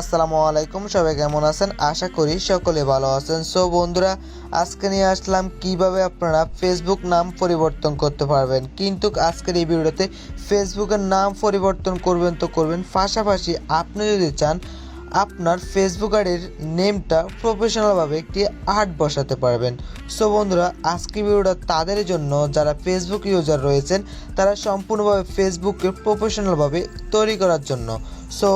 আসসালামু আলাইকুম। সবাই কেমন আছেন? আশা করি সকলে ভালো আছেন। সো বন্ধুরা, আজকে নিয়ে আসলাম কীভাবে আপনারা ফেসবুক নাম পরিবর্তন করতে পারবেন। কিন্তু আজকের এই ভিডিওতে ফেসবুকের নাম পরিবর্তন করবেন তো করবেন। পাশাপাশি আপনি যদি চান আপনার ফেসবুক আইডির নেমটা প্রফেশনালভাবে একটি আর্ট বসাতে পারবেন। সো বন্ধুরা আজকে ভিডিওটা তাদের জন্য, যারা ফেসবুক ইউজার রয়েছেন, তারা সম্পূর্ণভাবে ফেসবুককে প্রফেশনালভাবে তৈরি করার জন্য। সো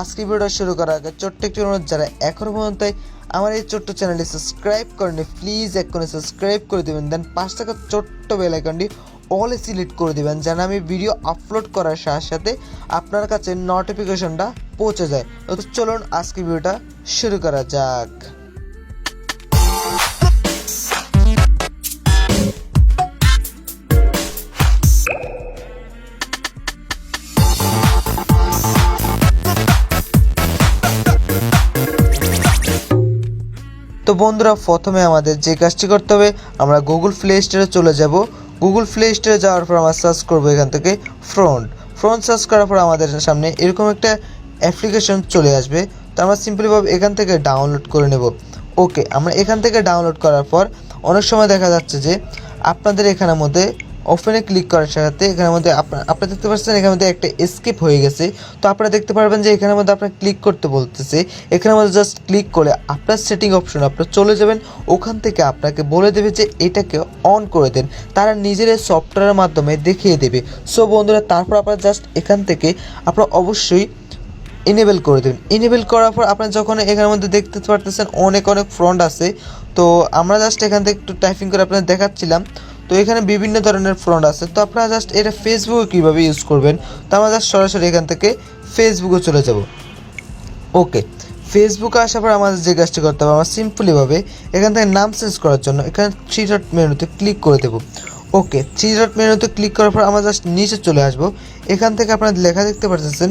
আজকে ভিডিওটা শুরু করার আগে ছোট্ট একটি অনুরোধ, যারা এখনও পর্যন্ত আমার এই ছোট্ট চ্যানেলটি সাবস্ক্রাইব করেনি প্লিজ এক্ষুনি সাবস্ক্রাইব করে দেবেন। দেন পাঁচ টাকা ছোট্ট বেল আইকনটি অলে সিলেক্ট করে দিবেন, যেন আমি ভিডিও আপলোড করার সাথে সাথে আপনার কাছে নোটিফিকেশনটা পৌঁছে যায়। তো চলুন আজকে ভিডিওটা শুরু করা যাক। তো বন্ধুরা, প্রথমে আমাদের যে কাজটি করতে হবে, আমরা গুগল প্লে স্টোরে চলে যাব। গুগল প্লে স্টোরে যাওয়ার পর আমরা সার্চ করব এখান থেকে ফ্রন্ট ফ্রন্ট সার্চ করার পর আমাদের সামনে এরকম একটা অ্যাপ্লিকেশন চলে আসবে। তো আমরা সিম্পলিভাবে এখান থেকে ডাউনলোড করে নেব। ওকে আমরা এখান থেকে ডাউনলোড করার পর অনেক সময় দেখা যাচ্ছে যে আপনাদের এখানের মধ্যে ওপেনে ক্লিক করার সাথে এখানের মধ্যে আপনার দেখতে পাচ্ছেন এখানের মধ্যে একটা স্কিপ হয়ে গেছে। তো আপনারা দেখতে পারবেন যে এখানের মধ্যে আপনার ক্লিক করতে বলতেছে। এখানের মধ্যে জাস্ট ক্লিক করে আপনার সেটিং অপশন আপনার চলে যাবেন। ওখান থেকে আপনাকে বলে দেবে যে এটাকে অন করে দেন। তারা নিজেদের সফটওয়্যারের মাধ্যমে দেখিয়ে দেবে। সো বন্ধুরা, তারপর আপনারা জাস্ট এখান থেকে আপনারা অবশ্যই ইনেবল করে দেবেন। ইনেবল করার পর আপনার যখন এখানের মধ্যে দেখতে পারতেছেন অনেক অনেক ফ্রন্ট আছে। তো আমরা জাস্ট এখান থেকে একটু টাইপিং করে আপনাদের দেখাচ্ছিলাম। তো এখানে বিভিন্ন ধরনের ফ্রন্ট আছে। তো আপনারা জাস্ট এটা ফেসবুকে কীভাবে ইউজ করবেন, তো আমরা জাস্ট সরাসরি এখান থেকে ফেসবুকে চলে যাব। ওকে ফেসবুকে আসার পর আমাদের যে কাজটি করতে হবে, আমরা সিম্পলিভাবে এখান থেকে নাম চেঞ্জ করার জন্য এখানে থ্রি ডট মেনুতে ক্লিক করে দেবো। ওকে থ্রি ডট মেনুতে ক্লিক করার পর আমরা জাস্ট নিচে চলে আসব। এখান থেকে আপনারা লেখা দেখতে পাচ্ছেন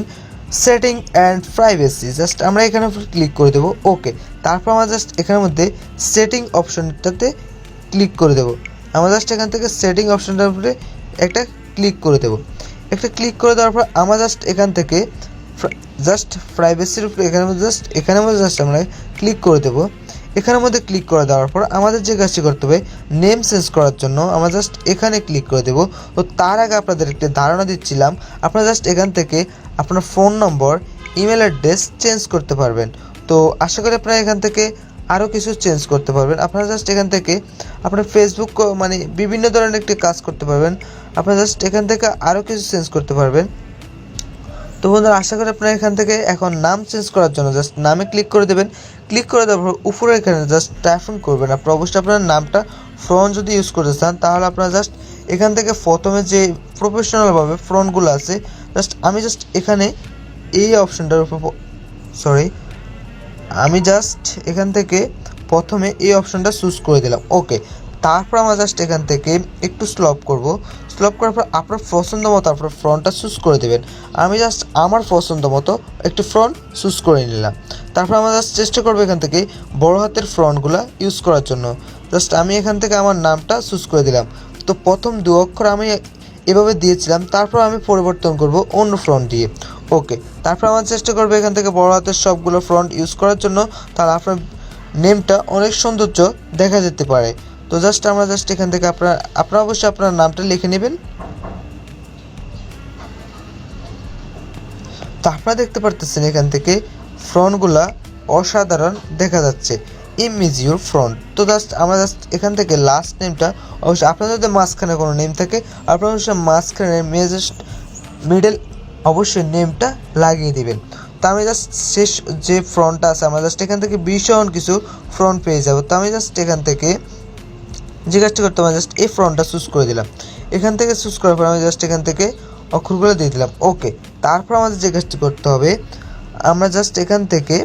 সেটিং অ্যান্ড প্রাইভেসি জাস্ট আমরা এখানে ক্লিক করে দেবো। ওকে তারপর আমরা জাস্ট এখানের মধ্যে সেটিং অপশনটাতে ক্লিক করে দেবো। আমরা জাস্ট এখান থেকে সেটিং অপশনটার উপরে একটা ক্লিক করে দেবো। একটা ক্লিক করে দেওয়ার পর আমরা জাস্ট এখান থেকে জাস্ট প্রাইভেসির উপরে মধ্যে জাস্ট এখানের মধ্যে জাস্ট আমরা ক্লিক করে দেবো। এখানের মধ্যে ক্লিক করে দেওয়ার পর আমাদের যে কাজটি করতে হবে নেম চেঞ্জ করার জন্য আমরা জাস্ট এখানে ক্লিক করে দেবো। তো তার আগে আপনাদের একটি ধারণা দিচ্ছিলাম, আপনারা জাস্ট এখান থেকে আপনার phone number email address change করতে পারবেন। তো আশা করি আপনারা এখান থেকে আরও কিছু চেঞ্জ করতে পারবেন। আপনারা জাস্ট এখান থেকে আপনার ফেসবুক মানে বিভিন্ন ধরনের একটি কাজ করতে পারবেন। আপনারা জাস্ট এখান থেকে আরও কিছু চেঞ্জ করতে পারবেন। তো বন্ধুরা, আশা করি আপনারা এখান থেকে এখন নাম চেঞ্জ করার জন্য জাস্ট নামে ক্লিক করে দেবেন। ক্লিক করে দেওয়ার পর উপরে এখানে জাস্ট টাইপিং করবেন। আপনার অবশ্যই আপনার নামটা ফ্রন্ট যদি ইউজ করতে চান, তাহলে আপনারা জাস্ট এখান থেকে প্রথমে যে প্রফেশনালভাবে ফ্রন্টগুলো আছে জাস্ট আমি জাস্ট এখানে এই অপশনটার উপর সরি আমি জাস্ট এখান থেকে প্রথমে এই অপশনটা চুজ করে দিলাম। ওকে তারপর আমরা জাস্ট এখান থেকে একটু স্লপ করব। স্লপ করার পর আপনার পছন্দ মতো আপনার ফ্রন্টটা চুজ করে দেবেন। আমি জাস্ট আমার পছন্দ মতো একটি ফ্রন্ট চুজ করে নিলাম। তারপর আমরা জাস্ট চেষ্টা করব এখান থেকে বড় হাতের ফ্রন্টগুলো ইউজ করার জন্য। জাস্ট আমি এখান থেকে আমার নামটা চুজ করে দিলাম। তো প্রথম দু অক্ষর আমি এভাবে দিয়েছিলাম। তারপর আমি পরিবর্তন করব অন্য ফ্রন্ট দিয়ে। ওকে তারপর আমার চেষ্টা করব এখান থেকে বড় হাতের সবগুলো ফ্রন্ট ইউজ করার জন্য। তাহলে আপনার নেমটা অনেক সৌন্দর্য দেখা যেতে পারে। তো জাস্ট আমরা জাস্ট এখান থেকে আপনার, আপনারা অবশ্যই আপনার নামটা লিখে নেবেন। তো আপনারা দেখতে পারতেছেন এখান থেকে ফ্রন্টগুলা অসাধারণ দেখা যাচ্ছে। ইমেজ ইউর ফ্রন্ট তো জাস্ট আমরা জাস্ট এখান থেকে লাস্ট নেমটা অবশ্যই আপনাদের যদি মাঝখানে কোনো নেম থাকে, আপনারা অবশ্যই মাঝখানে মেজেস্ট মিডল অবশ্যই নেমটা লাগিয়ে দিবেন। তো আমি জাস্ট শেষ যে ফ্রন্টটা আছে, আমরা জাস্ট এখান থেকে ভীষণ কিছু ফ্রন্ট পেয়ে যাব। তো আমি জাস্ট এখান থেকে যে কাজটি করতে আমি জাস্ট এই ফ্রন্টটা চুজ করে দিলাম। এখান থেকে চুজ করার পর আমি জাস্ট এখান থেকে অক্ষরগুলো দিয়ে দিলাম। ওকে তারপর আমাদের যে কাজটি করতে হবে, আমরা জাস্ট এখান থেকে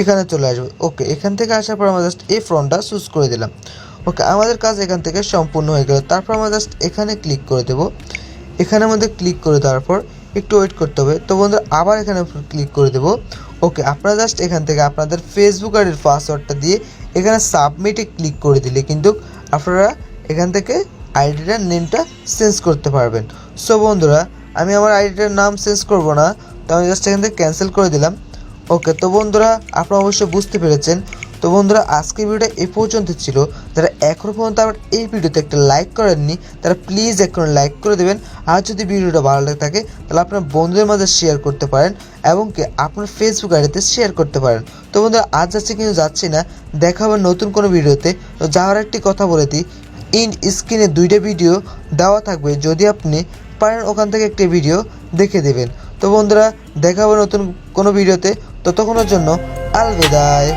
এখানে চলে আসব। ওকে এখান থেকে আসার পর আমরা জাস্ট এই ফ্রন্টটা চুজ করে দিলাম। ওকে আমাদের কাজ এখান থেকে সম্পূর্ণ হয়ে গেল। তারপর আমরা জাস্ট এখানে ক্লিক করে দেবো। এখানের মধ্যে ক্লিক করে দেওয়ার পর একটু ওয়েট করতে হবে। তো বন্ধুরা, আবার এখানে ক্লিক করে দেবো। ওকে আপনারা জাস্ট এখান থেকে আপনাদের ফেসবুক আইডির পাসওয়ার্ডটা দিয়ে এখানে সাবমিটে ক্লিক করে দিলে কিন্তু আপনারা এখান থেকে আইডিটার নেমটা চেঞ্জ করতে পারবেন। সো বন্ধুরা, আমি আমার আইডিটার নাম চেঞ্জ করব না। তো আমি জাস্ট এখান থেকে ক্যান্সেল করে দিলাম। ওকে তো বন্ধুরা, আপনারা অবশ্যই বুঝতে পেরেছেন তো বন্ধুরা আজকের ভিডিওটা এই পর্যন্ত ছিল। যারা এখনও পর্যন্ত আমার এই ভিডিওতে একটা লাইক করেননি, তারা প্লিজ এখন লাইক করে দেবেন। আর যদি ভিডিওটা ভালো লাগে থাকে, তাহলে আপনার বন্ধুদের মাঝে শেয়ার করতে পারেন এবং কি আপনার ফেসবুক আইডিতে শেয়ার করতে পারেন। তো বন্ধুরা, আজ যাচ্ছে কিন্তু যাচ্ছি না, দেখা হবে নতুন কোনো ভিডিওতে। তো যাওয়ার একটি কথা বলে দিই ইন স্ক্রিনে দুইটা ভিডিও দেওয়া থাকবে, যদি আপনি পারেন ওখান থেকে একটি ভিডিও দেখে দেবেন। তো বন্ধুরা, দেখা হবে নতুন কোনো ভিডিওতে, ততক্ষণের জন্য আলবিদায়।